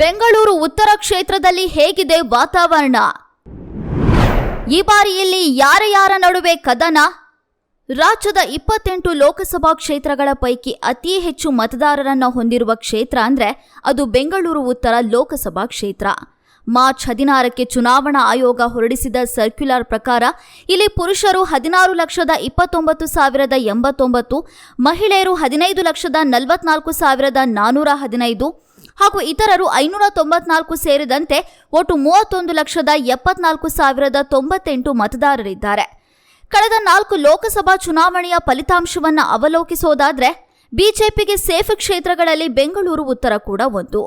ಬೆಂಗಳೂರು ಉತ್ತರ ಕ್ಷೇತ್ರದಲ್ಲಿ ಹೇಗಿದೆ ವಾತಾವರಣ? ಈ ಬಾರಿ ಇಲ್ಲಿ ಯಾರ ಯಾರ ನಡುವೆ ಕದನ? ರಾಜ್ಯದ ಇಪ್ಪತ್ತೆಂಟು ಲೋಕಸಭಾ ಕ್ಷೇತ್ರಗಳ ಪೈಕಿ ಅತಿ ಹೆಚ್ಚು ಮತದಾರರನ್ನು ಹೊಂದಿರುವ ಕ್ಷೇತ್ರ ಅಂದರೆ ಅದು ಬೆಂಗಳೂರು ಉತ್ತರ ಲೋಕಸಭಾ ಕ್ಷೇತ್ರ. ಮಾರ್ಚ್ ಹದಿನಾರಕ್ಕೆ ಚುನಾವಣಾ ಆಯೋಗ ಹೊರಡಿಸಿದ ಸರ್ಕ್ಯುಲರ್ ಪ್ರಕಾರ, ಇಲ್ಲಿ ಪುರುಷರು ಹದಿನಾರು ಲಕ್ಷದ ಇಪ್ಪತ್ತೊಂಬತ್ತು ಸಾವಿರದ ಎಂಬತ್ತೊಂಬತ್ತು, ಮಹಿಳೆಯರು ಹದಿನೈದು ಲಕ್ಷದ ನಲವತ್ನಾಲ್ಕು ಸಾವಿರದ ನಾನ್ನೂರ ಹದಿನೈದು ಹಾಗೂ ಇತರರು ಐನೂರ ತೊಂಬತ್ನಾಲ್ಕು ಸೇರಿದಂತೆ ಒಟ್ಟು ಮೂವತ್ತೊಂದು ಲಕ್ಷದ ಎಪ್ಪತ್ನಾಲ್ಕು ಸಾವಿರದ ತೊಂಬತ್ತೆಂಟು ಮತದಾರರಿದ್ದಾರೆ. ಕಳೆದ ನಾಲ್ಕು ಲೋಕಸಭಾ ಚುನಾವಣೆಯ ಫಲಿತಾಂಶವನ್ನು ಅವಲೋಕಿಸೋದಾದ್ರೆ ಬಿಜೆಪಿಗೆ ಸೇಫ್ ಕ್ಷೇತ್ರಗಳಲ್ಲಿ ಬೆಂಗಳೂರು ಉತ್ತರ ಕೂಡ ಒಂದು.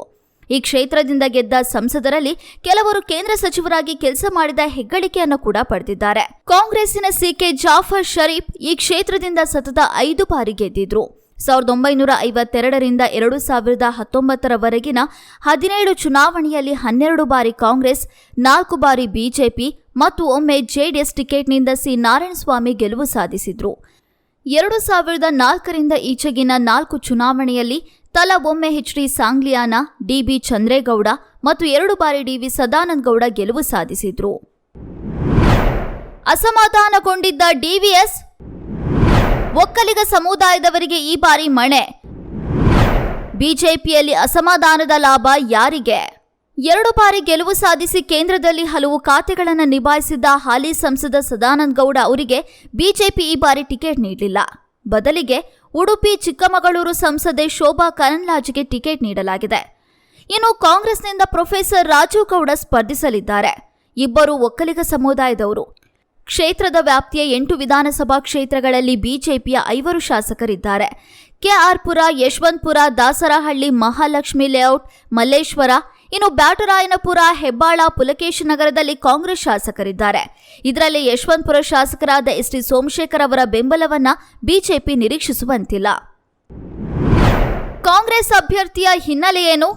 ಈ ಕ್ಷೇತ್ರದಿಂದ ಗೆದ್ದ ಸಂಸದರಲ್ಲಿ ಕೆಲವರು ಕೇಂದ್ರ ಸಚಿವರಾಗಿ ಕೆಲಸ ಮಾಡಿದ ಹೆಗ್ಗಳಿಕೆಯನ್ನು ಕೂಡ ಪಡೆದಿದ್ದಾರೆ. ಕಾಂಗ್ರೆಸ್ಸಿನ ಸಿಕೆ ಜಾಫರ್ ಶರೀಫ್ ಈ ಕ್ಷೇತ್ರದಿಂದ ಸತತ ಐದು ಬಾರಿ ಗೆದ್ದಿದ್ರು. ಸಾವಿರದ ಒಂಬೈನೂರ ಐವತ್ತೆರಡರಿಂದ ಎರಡು ಸಾವಿರದ ಹತ್ತೊಂಬತ್ತರವರೆಗಿನ ಹದಿನೇಳು ಚುನಾವಣೆಯಲ್ಲಿ ಹನ್ನೆರಡು ಬಾರಿ ಕಾಂಗ್ರೆಸ್, ನಾಲ್ಕು ಬಾರಿ ಬಿಜೆಪಿ ಮತ್ತು ಒಮ್ಮೆ ಜೆಡಿಎಸ್ ಟಿಕೆಟ್ನಿಂದ ಸಿ ನಾರಾಯಣಸ್ವಾಮಿ ಗೆಲುವು ಸಾಧಿಸಿದ್ರು. ಎರಡು ಸಾವಿರದ ನಾಲ್ಕರಿಂದ ಈಚೆಗಿನ ನಾಲ್ಕು ಚುನಾವಣೆಯಲ್ಲಿ ತಲಾ ಒಮ್ಮೆ H D Sangliana DB Chandregowda ಮತ್ತು ಎರಡು ಬಾರಿ ಡಿವಿ ಸದಾನಂದ ಗೌಡ ಗೆಲುವು ಸಾಧಿಸಿದ್ರು. ಅಸಮಾಧಾನಗೊಂಡಿದ್ದ ಡಿವಿಎಸ್ ಒಕ್ಕಲಿಗ ಸಮುದಾಯದವರಿಗೆ ಈ ಬಾರಿ ಮಣೆ. ಬಿಜೆಪಿಯಲ್ಲಿ ಅಸಮಾಧಾನದ ಲಾಭ ಯಾರಿಗೆ? ಎರಡು ಬಾರಿ ಗೆಲುವು ಸಾಧಿಸಿ ಕೇಂದ್ರದಲ್ಲಿ ಹಲವು ಖಾತೆಗಳನ್ನು ನಿಭಾಯಿಸಿದ್ದ ಹಾಲಿ ಸಂಸದ ಸದಾನಂದ ಗೌಡ ಅವರಿಗೆ ಬಿಜೆಪಿ ಈ ಬಾರಿ ಟಿಕೆಟ್ ನೀಡಲಿಲ್ಲ. ಬದಲಿಗೆ ಉಡುಪಿ, ಚಿಕ್ಕಮಗಳೂರು ಸಂಸದೆ ಶೋಭಾ ಕರಂದ್ಲಾಜೆಗೆ ಟಿಕೆಟ್ ನೀಡಲಾಗಿದೆ. ಇನ್ನು ಕಾಂಗ್ರೆಸ್ನಿಂದ ಪ್ರೊಫೆಸರ್ ರಾಜೀವ್ ಗೌಡ ಸ್ಪರ್ಧಿಸಲಿದ್ದಾರೆ. ಇಬ್ಬರು ಒಕ್ಕಲಿಗ ಸಮುದಾಯದವರು ಕ್ಷೇತ್ರದ ವ್ಯಾಪ್ತಿಯ ಎಂಟು ವಿಧಾನಸಭಾ ಕ್ಷೇತ್ರಗಳಲ್ಲಿ ಬಿಜೆಪಿಯ ಐವರು ಶಾಸಕರಿದ್ದಾರೆ. ಕೆಆರ್ಪುರ, ಯಶವಂತಪುರ, ದಾಸರಹಳ್ಳಿ, ಮಹಾಲಕ್ಷ್ಮಿ ಲೇಔಟ್, ಮಲ್ಲೇಶ್ವರ, ಇನ್ನು ಬ್ಯಾಟರಾಯನಪುರ, ಹೆಬ್ಬಾಳ, ಪುಲಕೇಶ್ ನಗರದಲ್ಲಿ ಕಾಂಗ್ರೆಸ್ ಶಾಸಕರಿದ್ದಾರೆ. ಇದರಲ್ಲಿ ಯಶವಂತಪುರ ಶಾಸಕರಾದ ಎಸ್ ಟಿ ಸೋಮಶೇಖರ್ ಅವರ ಬೆಂಬಲವನ್ನ ಬಿಜೆಪಿ ನಿರೀಕ್ಷಿಸುವಂತಿಲ್ಲ. ಕಾಂಗ್ರೆಸ್ ಅಭ್ಯರ್ಥಿಯ ಹಿನ್ನೆಲೆಯೇನು?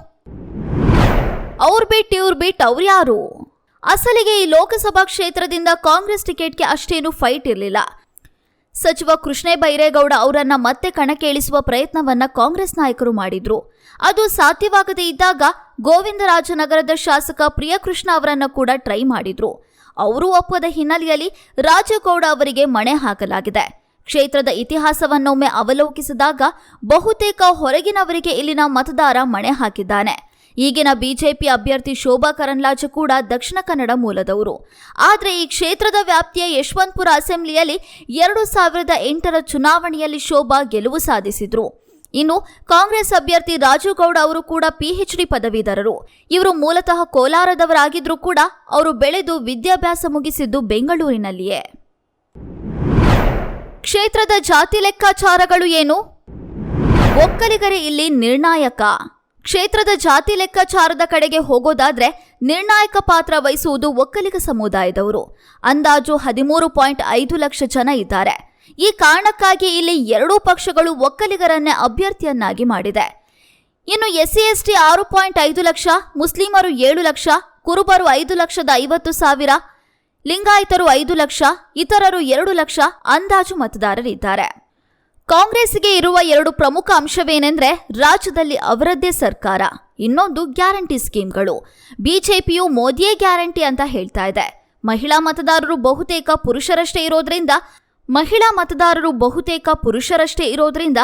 ಅವ್ರ್ ಬಿಟ್ ಇವ್ರ ಬಿಟ್ ಅವ್ರ್ಯಾರು ಅಸಲಿಗೆ ಈ ಲೋಕಸಭಾ ಕ್ಷೇತ್ರದಿಂದ ಕಾಂಗ್ರೆಸ್ ಟಿಕೆಟ್ಗೆ ಅಷ್ಟೇನು ಫೈಟ್ ಇರಲಿಲ್ಲ. ಸಚಿವ ಕೃಷ್ಣೇ ಬೈರೇಗೌಡ ಅವರನ್ನ ಮತ್ತೆ ಕಣಕ್ಕೆ ಇಳಿಸುವ ಪ್ರಯತ್ನವನ್ನ ಕಾಂಗ್ರೆಸ್ ನಾಯಕರು ಮಾಡಿದ್ರು. ಅದು ಸಾಧ್ಯವಾಗದೇ ಇದ್ದಾಗ ಗೋವಿಂದರಾಜನಗರದ ಶಾಸಕ ಪ್ರಿಯಕೃಷ್ಣ ಅವರನ್ನ ಕೂಡ ಟ್ರೈ ಮಾಡಿದ್ರು. ಅವರು ಒಪ್ಪದ ಹಿನ್ನೆಲೆಯಲ್ಲಿ ರಾಜಗೌಡ ಅವರಿಗೆ ಮಣೆ ಹಾಕಲಾಗಿದೆ. ಕ್ಷೇತ್ರದ ಇತಿಹಾಸವನ್ನೊಮ್ಮೆ ಅವಲೋಕಿಸಿದಾಗ ಬಹುತೇಕ ಹೊರಗಿನವರಿಗೆ ಇಲ್ಲಿನ ಮತದಾರ ಮಣೆ ಹಾಕಿದ್ದಾನೆ. ಈಗಿನ ಬಿಜೆಪಿ ಅಭ್ಯರ್ಥಿ ಶೋಭಾ ಕರಂದ್ಲಾಜೆ ಕೂಡ ದಕ್ಷಿಣ ಕನ್ನಡ ಮೂಲದವರು. ಆದರೆ ಈ ಕ್ಷೇತ್ರದ ವ್ಯಾಪ್ತಿಯ ಯಶವಂತಪುರ ಅಸೆಂಬ್ಲಿಯಲ್ಲಿ ಎರಡು ಸಾವಿರದ ಎಂಟರ ಚುನಾವಣೆಯಲ್ಲಿ ಶೋಭಾ ಗೆಲುವು ಸಾಧಿಸಿದ್ರು. ಇನ್ನು ಕಾಂಗ್ರೆಸ್ ಅಭ್ಯರ್ಥಿ ರಾಜುಗೌಡ ಗೌಡ ಅವರು ಕೂಡ ಪಿಎಚ್ ಡಿ ಪದವೀಧರರು. ಇವರು ಮೂಲತಃ ಕೋಲಾರದವರಾಗಿದ್ರೂ ಕೂಡ ಅವರು ಬೆಳೆದು ವಿದ್ಯಾಭ್ಯಾಸ ಮುಗಿಸಿದ್ದು ಬೆಂಗಳೂರಿನಲ್ಲಿಯೇ. ಕ್ಷೇತ್ರದ ಜಾತಿ ಲೆಕ್ಕಾಚಾರಗಳು ಏನು? ಒಕ್ಕಲಿಗರೇ ಇಲ್ಲಿ ನಿರ್ಣಾಯಕ. ಕ್ಷೇತ್ರದ ಜಾತಿ ಲೆಕ್ಕಾಚಾರದ ಕಡೆಗೆ ಹೋಗೋದಾದ್ರೆ ನಿರ್ಣಾಯಕ ಪಾತ್ರ ವಹಿಸುವುದು ಒಕ್ಕಲಿಗ ಸಮುದಾಯದವರು. ಅಂದಾಜು ಹದಿಮೂರು ಪಾಯಿಂಟ್ ಐದು ಲಕ್ಷ ಜನ ಇದ್ದಾರೆ. ಈ ಕಾರಣಕ್ಕಾಗಿ ಇಲ್ಲಿ ಎರಡೂ ಪಕ್ಷಗಳು ಒಕ್ಕಲಿಗರನ್ನೇ ಅಭ್ಯರ್ಥಿಯನ್ನಾಗಿ ಮಾಡಿದೆ. ಇನ್ನು ಎಸ್ಸಿ ಎಸ್ಟಿ ಆರು ಪಾಯಿಂಟ್ ಐದು ಲಕ್ಷ, ಮುಸ್ಲಿಮರು ಏಳು ಲಕ್ಷ, ಕುರುಬರು ಐದು ಲಕ್ಷದ ಐವತ್ತು ಸಾವಿರ, ಲಿಂಗಾಯತರು ಐದು ಲಕ್ಷ, ಇತರರು ಎರಡು ಲಕ್ಷ ಅಂದಾಜು ಮತದಾರರಿದ್ದಾರೆ. ಕಾಂಗ್ರೆಸ್ಗೆ ಇರುವ ಎರಡು ಪ್ರಮುಖ ಅಂಶವೇನೆಂದ್ರೆ ರಾಜ್ಯದಲ್ಲಿ ಅವರದ್ದೇ ಸರ್ಕಾರ. ಇನ್ನೊಂದು ಗ್ಯಾರಂಟಿ ಸ್ಕೀಮ್ಗಳು. ಬಿಜೆಪಿಯು ಮೋದಿಯೇ ಗ್ಯಾರಂಟಿ ಅಂತ ಹೇಳ್ತಾ ಇದೆ. ಮಹಿಳಾ ಮತದಾರರು ಬಹುತೇಕ ಪುರುಷರಷ್ಟೇ ಇರೋದ್ರಿಂದ, ಮಹಿಳಾ ಮತದಾರರು ಬಹುತೇಕ ಪುರುಷರಷ್ಟೇ ಇರೋದ್ರಿಂದ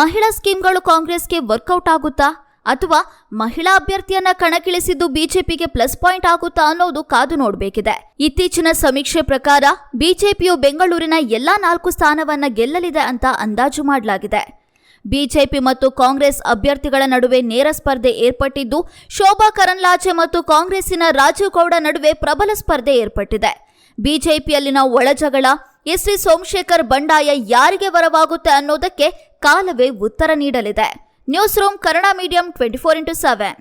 ಮಹಿಳಾ ಸ್ಕೀಮ್ಗಳು ಕಾಂಗ್ರೆಸ್ಗೆ ವರ್ಕೌಟ್ ಆಗುತ್ತಾ? ಅಥವಾ ಮಹಿಳಾ ಅಭ್ಯರ್ಥಿಯನ್ನ ಕಣಕ್ಕಿಳಿಸಿದ್ದು ಬಿಜೆಪಿಗೆ ಪ್ಲಸ್ ಪಾಯಿಂಟ್ ಆಗುತ್ತಾ ಅನ್ನೋದು ಕಾದು ನೋಡಬೇಕಿದೆ. ಇತ್ತೀಚಿನ ಸಮೀಕ್ಷೆ ಪ್ರಕಾರ ಬಿಜೆಪಿಯು ಬೆಂಗಳೂರಿನ ಎಲ್ಲಾ ನಾಲ್ಕು ಸ್ಥಾನವನ್ನ ಗೆಲ್ಲಲಿದೆ ಅಂತ ಅಂದಾಜು ಮಾಡಲಾಗಿದೆ. ಬಿಜೆಪಿ ಮತ್ತು ಕಾಂಗ್ರೆಸ್ ಅಭ್ಯರ್ಥಿಗಳ ನಡುವೆ ನೇರ ಸ್ಪರ್ಧೆ ಏರ್ಪಟ್ಟಿದ್ದು ಶೋಭಾ ಕರಂದ್ಲಾಜೆ ಮತ್ತು ಕಾಂಗ್ರೆಸ್ಸಿನ ರಾಜೀವ್ ಗೌಡ ನಡುವೆ ಪ್ರಬಲ ಸ್ಪರ್ಧೆ ಏರ್ಪಟ್ಟಿದೆ. ಬಿಜೆಪಿಯಲ್ಲಿನ ಒಳಜಗಳ ಎಸ್ ಸಿ ಸೋಮಶೇಖರ್ ಬಂಡಾಯ ಯಾರಿಗೆ ವರವಾಗುತ್ತೆ ಅನ್ನೋದಕ್ಕೆ ಕಾಲವೇ ಉತ್ತರ ನೀಡಲಿದೆ. Newsroom Karuna medium twenty four into seven.